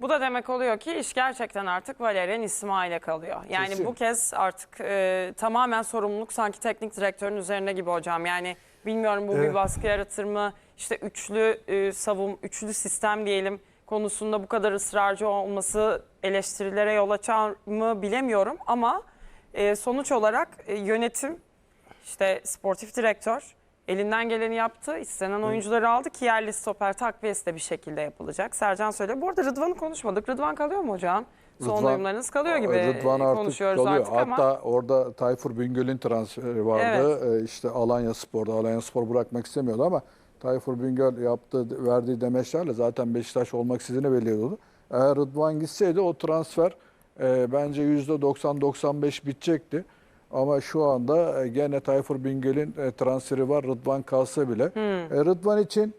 Bu da demek oluyor ki iş gerçekten artık Valerian İsmail'e kalıyor. Yani Kesin. bu kez artık e, tamamen sorumluluk sanki teknik direktörün üzerine gibi hocam. Yani bilmiyorum bu bir Evet. baskı yaratır mı? İşte üçlü e, savun, üçlü sistem diyelim konusunda bu kadar ısrarcı olması eleştirilere yol açar mı bilemiyorum. Ama e, sonuç olarak e, yönetim işte sportif direktör elinden geleni yaptı. istenen oyuncuları aldı ki yerli stoper takviyesi de bir şekilde yapılacak. Sercan söylüyor. Bu arada Rıdvan'ı konuşmadık. Rıdvan kalıyor mu hocam? Son Rıdvan- oyunlarınız kalıyor gibi Rıdvan artık konuşuyoruz kalıyor. artık ama. Hatta orada Tayfur Bingöl'ün transferi vardı. Ee, işte Alanya Spor'da. Alanya Spor bırakmak istemiyordu ama Tayfur Bingöl yaptığı, verdiği demeçlerle zaten Beşiktaş olmak istediğini belirliyordu. Eğer Rıdvan gitseydi o transfer e, bence %90-95 bitecekti. Ama şu anda e, gene Tayfur Bingöl'ün e, transferi var. Rıdvan kalsa bile. E, Rıdvan için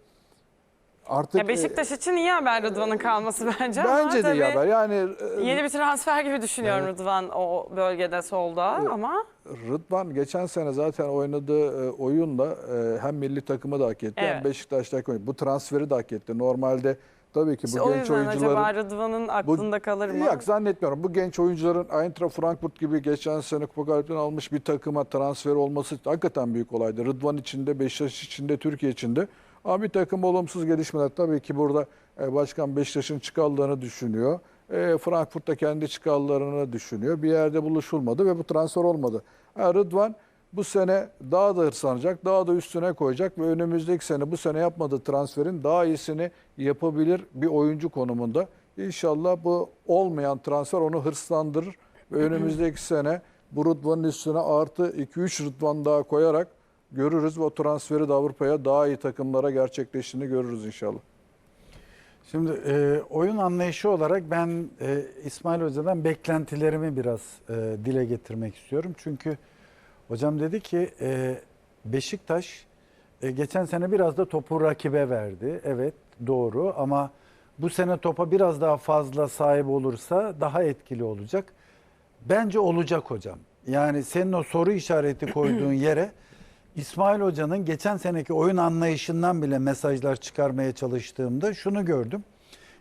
artık Hmm. Ya Beşiktaş için iyi haber Rıdvan'ın kalması bence bence de iyi haber. Yani Yeni bir transfer gibi düşünüyorum Rıdvan o bölgede solda ama Rıdvan geçen sene zaten oynadığı oyunla hem milli takımı da hak etti hem Evet. Beşiktaş'ta hak etti. Bu transferi de hak etti. Normalde tabii ki bu işte o genç yüzden oyuncuların... acaba Rıdvan'ın aklında kalır mı? Yok zannetmiyorum. Bu genç oyuncuların Eintracht Frankfurt gibi geçen sene Kupa Galip'ten almış bir takıma transfer olması hakikaten büyük olaydı. Rıdvan içinde, Beşiktaş içinde, Türkiye içinde. Ama bir takım olumsuz gelişmeler. Tabii ki burada e, başkan Beşiktaş'ın çıkarlarını düşünüyor. E, Frankfurt da kendi çıkarlarını düşünüyor. Bir yerde buluşulmadı ve bu transfer olmadı. Ha, Rıdvan bu sene daha da hırslanacak, daha da üstüne koyacak ve önümüzdeki sene bu sene yapmadığı transferin daha iyisini yapabilir bir oyuncu konumunda. İnşallah bu olmayan transfer onu hırslandırır ve önümüzdeki sene bu Rıdvan'ın üstüne artı 2-3 Rıdvan daha koyarak görürüz ve o transferi de Avrupa'ya daha iyi takımlara gerçekleştiğini görürüz inşallah. Şimdi e, oyun anlayışı olarak ben e, İsmail Hoca'dan beklentilerimi biraz e, dile getirmek istiyorum. Çünkü hocam dedi ki e, Beşiktaş e, geçen sene biraz da topu rakibe verdi. Evet doğru ama bu sene topa biraz daha fazla sahip olursa daha etkili olacak. Bence olacak hocam. Yani senin o soru işareti koyduğun yere İsmail Hoca'nın geçen seneki oyun anlayışından bile mesajlar çıkarmaya çalıştığımda şunu gördüm.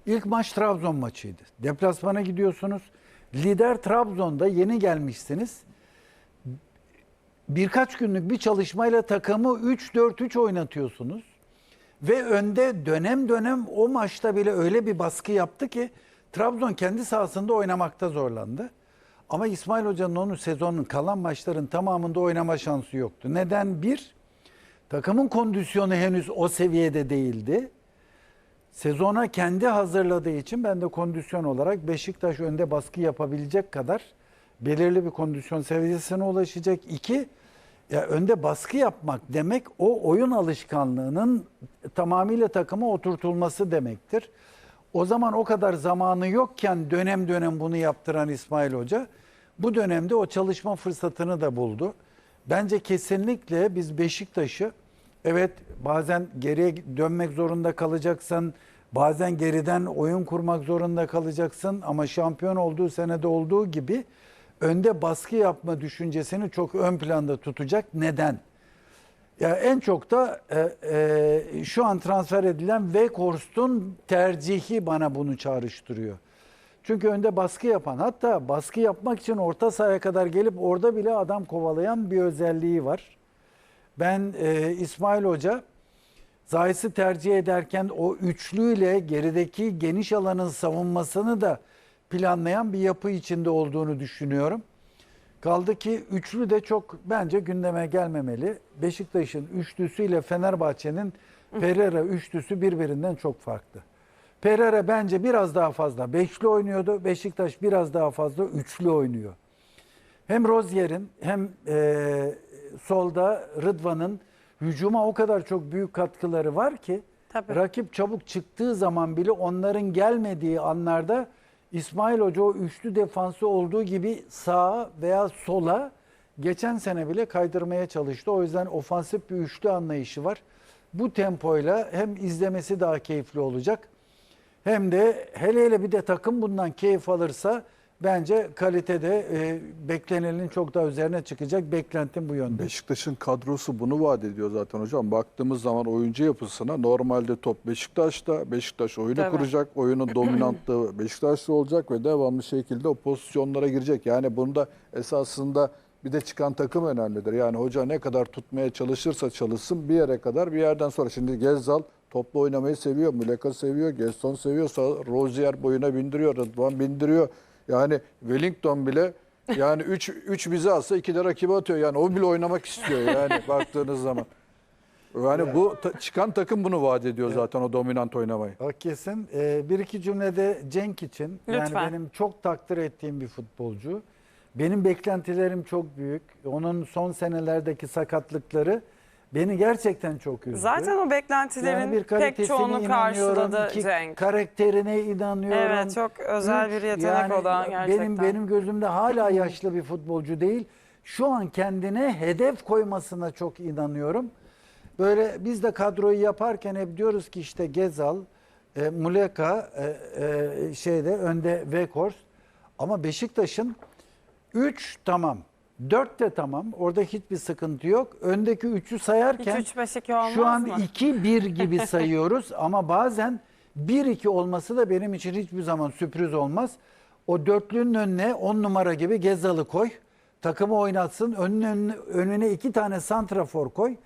İlk maç Trabzon maçıydı. Deplasmana gidiyorsunuz. Lider Trabzon'da yeni gelmişsiniz. Birkaç günlük bir çalışmayla takımı 3-4-3 oynatıyorsunuz. Ve önde dönem dönem o maçta bile öyle bir baskı yaptı ki Trabzon kendi sahasında oynamakta zorlandı. Ama İsmail Hoca'nın onun sezonun kalan maçların tamamında oynama şansı yoktu. Neden? Bir, takımın kondisyonu henüz o seviyede değildi. Sezona kendi hazırladığı için ben de kondisyon olarak Beşiktaş önde baskı yapabilecek kadar belirli bir kondisyon seviyesine ulaşacak. İki, ya önde baskı yapmak demek o oyun alışkanlığının tamamıyla takıma oturtulması demektir. O zaman o kadar zamanı yokken dönem dönem bunu yaptıran İsmail Hoca bu dönemde o çalışma fırsatını da buldu. Bence kesinlikle biz Beşiktaş'ı evet bazen geriye dönmek zorunda kalacaksın. Bazen geriden oyun kurmak zorunda kalacaksın ama şampiyon olduğu senede olduğu gibi önde baskı yapma düşüncesini çok ön planda tutacak. Neden? Ya en çok da e, e, şu an transfer edilen Weghorst'un tercihi bana bunu çağrıştırıyor. Çünkü önde baskı yapan hatta baskı yapmak için orta sahaya kadar gelip orada bile adam kovalayan bir özelliği var. Ben e, İsmail Hoca Zayis'i tercih ederken o üçlüyle gerideki geniş alanın savunmasını da planlayan bir yapı içinde olduğunu düşünüyorum. Kaldı ki üçlü de çok bence gündeme gelmemeli. Beşiktaş'ın üçlüsüyle Fenerbahçe'nin Pereira üçlüsü birbirinden çok farklı. Pereira bence biraz daha fazla beşli oynuyordu. Beşiktaş biraz daha fazla üçlü oynuyor. Hem Rozier'in hem e, solda Rıdvan'ın hücuma o kadar çok büyük katkıları var ki Tabii. rakip çabuk çıktığı zaman bile onların gelmediği anlarda İsmail Hoca o üçlü defansı olduğu gibi sağa veya sola geçen sene bile kaydırmaya çalıştı. O yüzden ofansif bir üçlü anlayışı var. Bu tempoyla hem izlemesi daha keyifli olacak hem de hele hele bir de takım bundan keyif alırsa bence kalitede e, beklenenin çok daha üzerine çıkacak. Beklentim bu yönde. Beşiktaş'ın kadrosu bunu vaat ediyor zaten hocam. Baktığımız zaman oyuncu yapısına normalde top Beşiktaş'ta. Beşiktaş oyunu Tabii. kuracak. Oyunun dominantlığı Beşiktaş'ta olacak ve devamlı şekilde o pozisyonlara girecek. Yani bunda esasında bir de çıkan takım önemlidir. Yani hoca ne kadar tutmaya çalışırsa çalışsın bir yere kadar bir yerden sonra. Şimdi Gezzal toplu oynamayı seviyor. Muleka seviyor. Geston seviyorsa Rozier boyuna bindiriyor. Rıdvan bindiriyor. Yani Wellington bile yani 3 3 bize atsa 2 de rakibe atıyor. Yani o bile oynamak istiyor yani baktığınız zaman. Yani bu ta- çıkan takım bunu vaat ediyor zaten o dominant oynamayı. O kesin. Ee, bir iki cümlede Cenk için. Yani Lütfen. benim çok takdir ettiğim bir futbolcu. Benim beklentilerim çok büyük. Onun son senelerdeki sakatlıkları beni gerçekten çok üzdü. Zaten o beklentilerin Yani bir pek çoğunu karşıladı iki Cenk. karakterine inanıyorum. Evet çok özel bir yetenek yani o da gerçekten. Benim benim gözümde hala yaşlı bir futbolcu değil. Şu an kendine hedef koymasına çok inanıyorum. Böyle biz de kadroyu yaparken hep diyoruz ki işte Gezal, e, Muleka, e, e, şeyde önde Weghorst. Ama Beşiktaş'ın 3 tamam. 4 de tamam. Orada hiçbir sıkıntı yok. Öndeki 3'ü sayarken Hiç 3-5-2 olmaz şu an mı? 2-1 gibi sayıyoruz ama bazen 1-2 olması da benim için hiçbir zaman sürpriz olmaz. O dörtlünün önüne 10 numara gibi Gezal'ı koy. Takımı oynatsın. Önüne, önüne iki tane santrafor koy.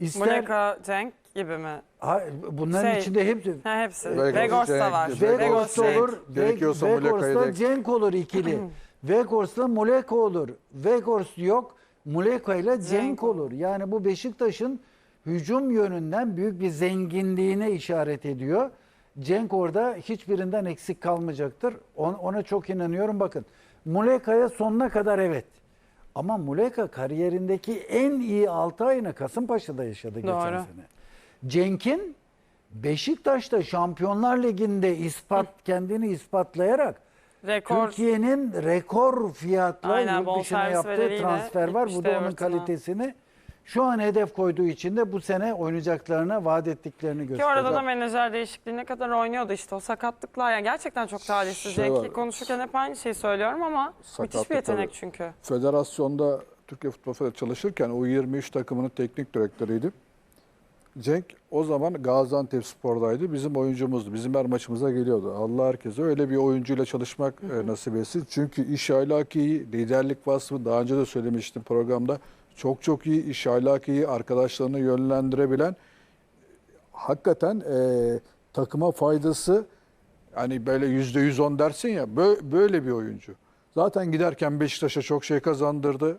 İster Muleka, Cenk gibi mi? Ha, bunların Şey, içinde hepsi Ha, hepsi. Vegas, Vegos da Cenk, var. Vegas, Vegors Cenk. olur. Gerekiyorsa Muleka'yı Vegors'la da- Cenk olur ikili. Vegors'la Muleka olur. Vegors yok. Muleka ile Cenk olur. Yani bu Beşiktaş'ın hücum yönünden büyük bir zenginliğine işaret ediyor. Cenk orada hiçbirinden eksik kalmayacaktır. On- Ona çok inanıyorum. Bakın Muleka'ya sonuna kadar evet. Ama Muleka kariyerindeki en iyi 6 ayını Kasımpaşa'da yaşadı geçen Doğru. sene. Cenk'in Beşiktaş'ta Şampiyonlar Ligi'nde ispat kendini ispatlayarak Rekor. Türkiye'nin rekor fiyatla Aynen, yurt dışına bonservis yaptığı bedeliyle transfer var. Bu gitmişti da onun Everton'a. kalitesini şu an hedef koyduğu için de bu sene oynayacaklarına vaat ettiklerini Ki gösteriyor. orada da menajer değişikliğine kadar oynuyordu işte o sakatlıklar. Yani gerçekten çok talihsiz. Şey var. konuşurken hep aynı şeyi söylüyorum ama müthiş bir Sakatlık yetenek tabii. çünkü. Federasyonda Türkiye Futbol Federasyonu çalışırken U23 takımının teknik direktörüydü. Cenk o zaman Gaziantep Spor'daydı. Bizim oyuncumuzdu. Bizim her maçımıza geliyordu. Allah herkese öyle bir oyuncuyla çalışmak e, nasip etsin. Çünkü iş ahlakı iyi, liderlik vasfı daha önce de söylemiştim programda. Çok çok iyi, iş ahlakı iyi, arkadaşlarını yönlendirebilen hakikaten e, takıma faydası hani böyle yüzde yüz on dersin ya bö- böyle bir oyuncu. Zaten giderken Beşiktaş'a çok şey kazandırdı.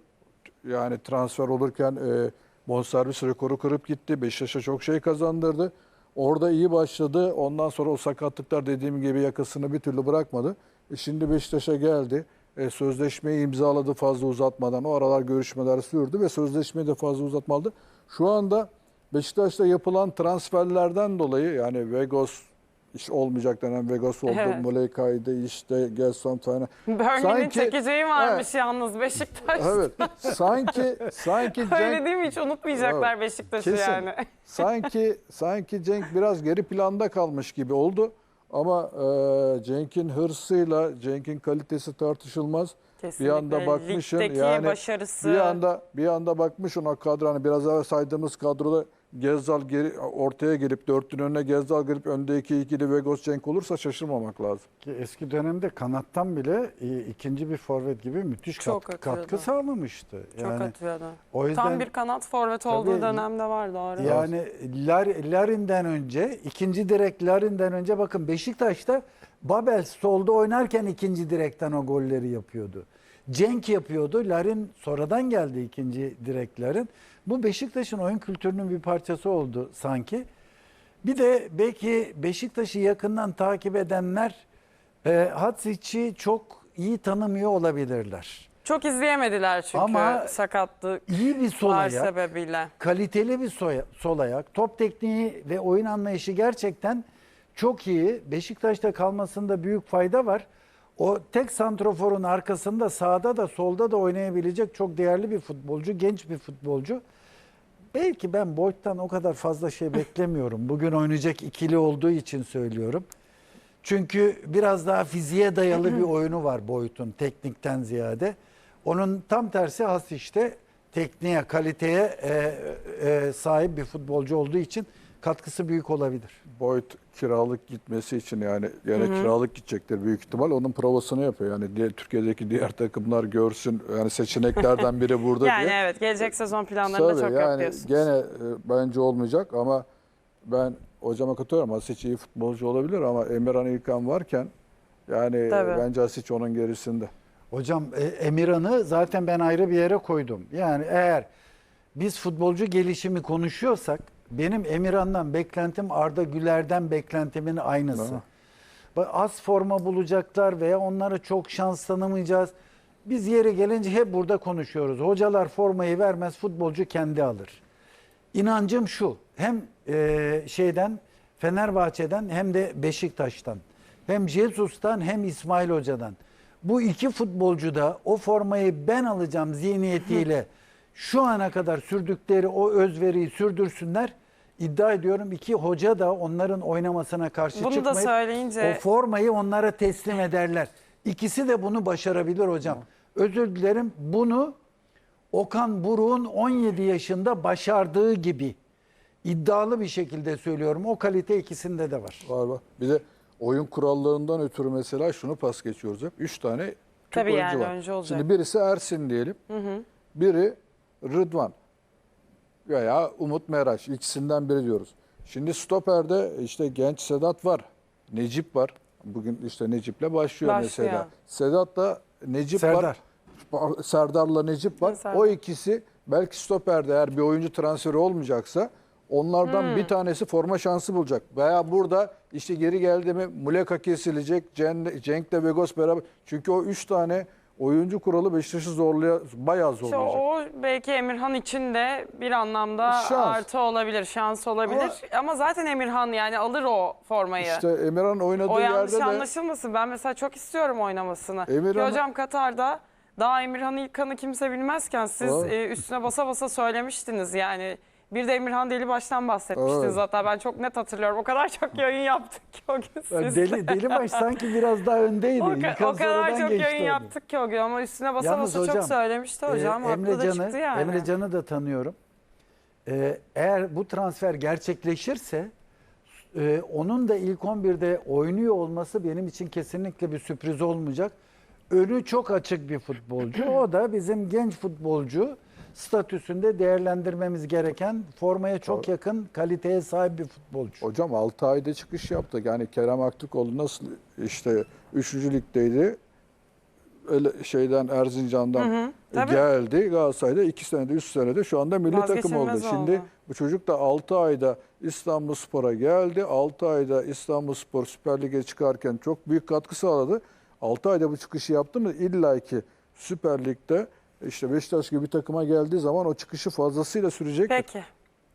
Yani transfer olurken e, bonservis rekoru kırıp gitti. Beşiktaş'a çok şey kazandırdı. Orada iyi başladı. Ondan sonra o sakatlıklar dediğim gibi yakasını bir türlü bırakmadı. E şimdi Beşiktaş'a geldi. E, sözleşmeyi imzaladı fazla uzatmadan. O aralar görüşmeler sürdü ve sözleşmeyi de fazla uzatmadı. Şu anda Beşiktaş'ta yapılan transferlerden dolayı yani Vegos iş olmayacak denen Vegos oldu. Evet. Muleka'ydı işte Gelson falan. Burnley'nin çekeceği varmış yalnız Beşiktaş. Evet. Sanki sanki Öyle Cenk değil mi? Hiç unutmayacaklar Evet. Beşiktaş'ı yani. sanki sanki Cenk biraz geri planda kalmış gibi oldu. Ama e, Cenk'in hırsıyla Cenk'in kalitesi tartışılmaz. Kesinlikle. Bir anda bakmışsın Ligdeki yani başarısı. bir anda bir anda bakmışsın o kadro hani biraz evvel saydığımız kadroda Gezzal geri, ortaya gelip dörtlünün önüne Gezzal gelip önde iki ikili Vegos Cenk olursa şaşırmamak lazım. Ki eski dönemde kanattan bile e, ikinci bir forvet gibi müthiş Çok katkı, atıyordu. katkı sağlamıştı. Çok Yani atıyordu. o yüzden Tam bir kanat forvet olduğu Tabii. dönemde var doğru. Yani Lar- Larin'den önce, ikinci direk Larin'den önce bakın Beşiktaş'ta Babel solda oynarken ikinci direkten o golleri yapıyordu. Cenk yapıyordu. Larin sonradan geldi ikinci direklerin. Bu Beşiktaş'ın oyun kültürünün bir parçası oldu sanki. Bir de belki Beşiktaş'ı yakından takip edenler e, Hatzic'i çok iyi tanımıyor olabilirler. Çok izleyemediler çünkü Ama sakatlıklar İyi bir sol ayak. sebebiyle. kaliteli bir sol ayak. Top tekniği ve oyun anlayışı gerçekten çok iyi. Beşiktaş'ta kalmasında büyük fayda var. O tek santroforun arkasında sağda da solda da oynayabilecek çok değerli bir futbolcu, genç bir futbolcu. Belki ben Boyd'dan o kadar fazla şey beklemiyorum. Bugün oynayacak ikili olduğu için söylüyorum. Çünkü biraz daha fiziğe dayalı bir oyunu var boyutun teknikten ziyade. Onun tam tersi has işte tekniğe, kaliteye e, e, sahip bir futbolcu olduğu için katkısı büyük olabilir. Boyd kiralık gitmesi için yani gene kiralık gidecektir büyük ihtimal. Onun provasını yapıyor. Yani diğer, Türkiye'deki diğer takımlar görsün. Yani seçeneklerden biri burada Yani diye. evet gelecek sezon planlarında Tabii çok yani diyorsunuz. gene e, bence olmayacak ama ben hocama katılıyorum. Asic iyi futbolcu olabilir ama Emirhan İlkan varken yani Tabii. bence Asic onun gerisinde. Hocam e, Emirhan'ı zaten ben ayrı bir yere koydum. Yani eğer biz futbolcu gelişimi konuşuyorsak benim Emirhan'dan beklentim Arda Güler'den beklentimin aynısı. Bak, Az forma bulacaklar veya onlara çok şans tanımayacağız. Biz yeri gelince hep burada konuşuyoruz. Hocalar formayı vermez, futbolcu kendi alır. İnancım şu. Hem e, şeyden Fenerbahçe'den hem de Beşiktaş'tan. Hem Jesus'tan hem İsmail Hoca'dan. Bu iki futbolcu da o formayı ben alacağım zihniyetiyle şu ana kadar sürdükleri o özveriyi sürdürsünler. İddia ediyorum iki hoca da onların oynamasına karşı Bunu da çıkmayıp söyleyince- o formayı onlara teslim ederler. İkisi de bunu başarabilir hocam. Özür dilerim bunu Okan Buruk'un 17 yaşında başardığı gibi iddialı bir şekilde söylüyorum. O kalite ikisinde de var. Var var. Bir de oyun kurallarından ötürü mesela şunu pas geçiyoruz hep. Üç tane Türk Tabii oyuncu yani var. oyuncu olacak. Şimdi birisi Ersin diyelim. Biri Rıdvan veya Umut Meraş. İkisinden biri diyoruz. Şimdi stoperde işte genç Sedat var. Necip var. Bugün işte Necip'le başlıyor, Başlıyor. mesela. Sedat'la Necip Serdar. var. Serdar'la Necip var. Serdar. O ikisi belki stoperde eğer bir oyuncu transferi olmayacaksa onlardan Hmm. bir tanesi forma şansı bulacak. Veya burada işte geri geldi mi Muleka kesilecek, Cen- Cenk'le Vegos beraber. Çünkü o üç tane oyuncu kuralı Beşiktaş'ı zorlaya, bayağı İşte zorlayacak. o belki Emirhan için de bir anlamda Şans. artı olabilir, şans olabilir. Ama, zaten Emirhan yani alır o formayı. İşte Emirhan oynadığı o yanlış yerde de anlaşılmasın. Ben mesela çok istiyorum oynamasını. Ki hocam Katar'da daha Emirhan İlkan'ı kimse bilmezken siz e, üstüne basa basa söylemiştiniz yani. Bir de Emirhan Deli Baş'tan bahsetmiştiniz Evet. hatta ben çok net hatırlıyorum. O kadar çok yayın yaptık ki o gün Yani sizle. Deli, Delibaş sanki biraz daha öndeydi. O, ka- İlkan o kadar sonradan çok geçti yayın onu. yaptık ki o gün ama üstüne basa Yalnız basa hocam, çok söylemişti hocam. Ee, Haklı da Emre çıktı Can'ı, yani. Emre Can'ı da tanıyorum. Ee, eğer bu transfer gerçekleşirse e, onun da ilk 11'de oynuyor olması benim için kesinlikle bir sürpriz olmayacak. Önü çok açık bir futbolcu. O da bizim genç futbolcu statüsünde değerlendirmemiz gereken formaya çok yakın kaliteye sahip bir futbolcu. Hocam 6 ayda çıkış yaptık. Yani Kerem Aktürkoğlu nasıl işte 3. ligdeydi. Öyle şeyden Erzincan'dan tabii. geldi. Galatasaray'da 2 senede 3 senede şu anda milli takım oldu. Vazgeçilmez Şimdi oldu. bu çocuk da 6 ayda İstanbulspor'a geldi. 6 ayda İstanbulspor Süper Lig'e çıkarken çok büyük katkı sağladı. 6 ayda bu çıkışı yaptı mı illa ki Süper Lig'de işte Beşiktaş gibi bir takıma geldiği zaman o çıkışı fazlasıyla sürecek. Peki.